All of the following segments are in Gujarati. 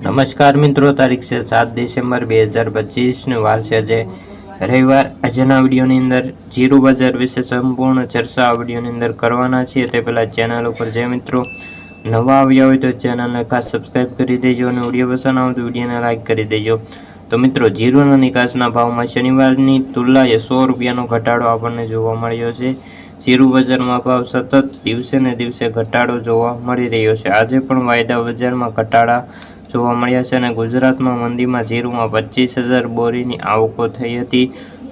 નમસ્કાર મિત્રો, તારીખ છે સાત ડિસેમ્બર બે હજાર પચીસની વાર છે. આજે રવિવાર, આજના વિડીયોની અંદર જીરુ બજાર વિશે સંપૂર્ણ ચર્ચા આ વિડીયોની અંદર કરવાના છીએ. તે પહેલાં ચેનલ ઉપર જે મિત્રો નવા આવ્યા હોય તો ચેનલને ખાસ સબસ્ક્રાઈબ કરી દેજો અને વીડિયો પસંદ આવે તો વિડીયોને લાઇક કરી દેજો. તો મિત્રો, જીરુના નિકાસના ભાવમાં શનિવારની તુલનાએ સો રૂપિયાનો ઘટાડો આપણને જોવા મળ્યો છે. જીરુ બજારમાં ભાવ સતત દિવસે ને દિવસે ઘટાડો જોવા મળી રહ્યો છે. આજે પણ વાયદા બજારમાં ઘટાડા જોવા મળ્યા છે અને ગુજરાતમાં મંદીમાં જીરુમાં પચીસ હજાર બોરીની આવકો થઈ હતી.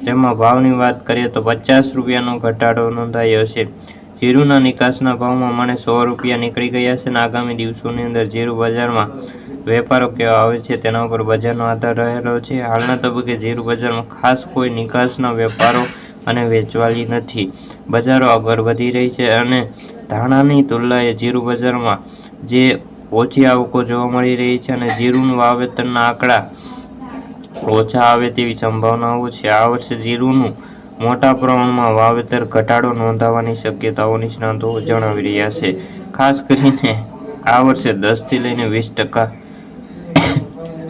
જેમાં ભાવની વાત કરીએ તો પચાસ રૂપિયાનો ઘટાડો નોંધાયો છે. જીરુના નિકાસના ભાવમાં મને સો રૂપિયા નીકળી ગયા છે અને આગામી દિવસોની અંદર જીરુ બજારમાં વેપારો કેવા આવે છે તેના ઉપર બજારનો આધાર રહેલો છે. હાલના તબક્કે જીરુ બજારમાં ખાસ કોઈ નિકાસના વેપારો અને વેચવાલી નથી. બજારો આગળ વધી રહી છે અને ધાણાની તુલનાએ જીરુ બજારમાં જે ઓછી આવકો જોવા મળી રહી છે અને જીરુનું વાવેતરના આંકડા ઓછા આવે તેવી સંભાવનાઓ છે. આ વર્ષે જીરુનું મોટા પ્રમાણમાં વાવેતર ઘટાડો નોંધાવાની શક્યતાઓ નિષ્ણાતો જણાવી રહ્યા છે. ખાસ કરીને આ વર્ષે દસથી લઈને વીસ ટકા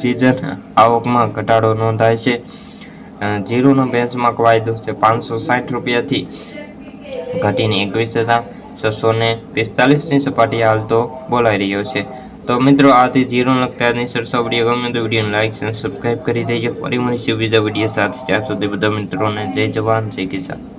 સિઝન આવકમાં ઘટાડો નોંધાય છે. જીરુનો બેન્ચમાર્ક વાયદો છે પાંચસો સાઠ રૂપિયાથી ઘટીને એકવીસ હજાર. છસો ને પિસ્તાલીસની સપાટી હાલ તો બોલાઈ રહ્યો છે. તો મિત્રો, આથી જીરો લગતા આજની સરસા વીડિયો ગમે તો વિડીયોને લાઈક અને સબસ્ક્રાઈબ કરી દેજો. ફરી મળીશું બીજા વીડિયો સાથે. ત્યાં સુધી બધા મિત્રોને જય જવાન, જય કિસાન.